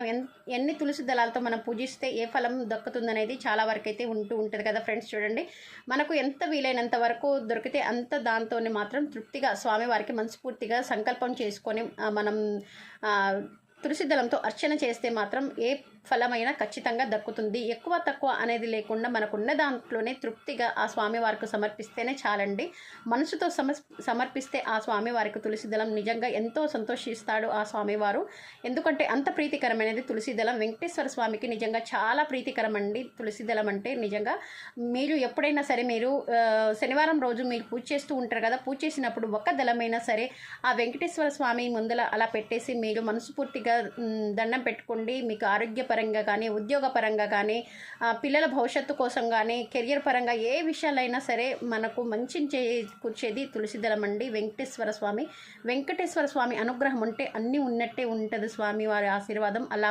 ఎన్ ఎన్ని తులసి దళాలతో మనం పూజిస్తే ఏ ఫలం దక్కుతుందనేది చాలా వరకు అయితే ఉంటూ ఉంటుంది కదా ఫ్రెండ్స్ చూడండి. మనకు ఎంత వీలైనంత వరకు దొరికితే అంత దాంతోనే మాత్రం తృప్తిగా స్వామివారికి మనస్ఫూర్తిగా సంకల్పం చేసుకొని మనం తులసి దళంతో అర్చన చేస్తే మాత్రం ఏ ఫలమైనా ఖచ్చితంగా దక్కుతుంది. ఎక్కువ తక్కువ అనేది లేకుండా మనకున్న దాంట్లోనే తృప్తిగా ఆ స్వామివారికి సమర్పిస్తేనే చాలండి. మనసుతో సమ సమర్పిస్తే ఆ స్వామివారికి తులసి దళం నిజంగా ఎంతో సంతోషిస్తాడు ఆ స్వామివారు. ఎందుకంటే అంత ప్రీతికరమైనది తులసి దళం వెంకటేశ్వర స్వామికి నిజంగా చాలా ప్రీతికరం అండి తులసి దళం అంటే నిజంగా. మీరు ఎప్పుడైనా సరే మీరు శనివారం రోజు మీరు పూజ చేస్తూ ఉంటారు కదా పూజ చేసినప్పుడు ఒక్క దళమైనా సరే ఆ వెంకటేశ్వర స్వామి ముందల అలా పెట్టేసి మీరు మనస్ఫూర్తిగా దండం పెట్టుకోండి. మీకు ఆరోగ్యపరంగా కానీ ఉద్యోగపరంగా కానీ పిల్లల భవిష్యత్తు కోసం కానీ కెరియర్ పరంగా ఏ విషయాలైనా సరే మనకు మంచి చేకూర్చేది తులసి దళం అండి వెంకటేశ్వర స్వామి. వెంకటేశ్వర స్వామి అనుగ్రహం ఉంటే అన్నీ ఉన్నట్టే ఉంటుంది స్వామి వారి ఆశీర్వాదం. అలా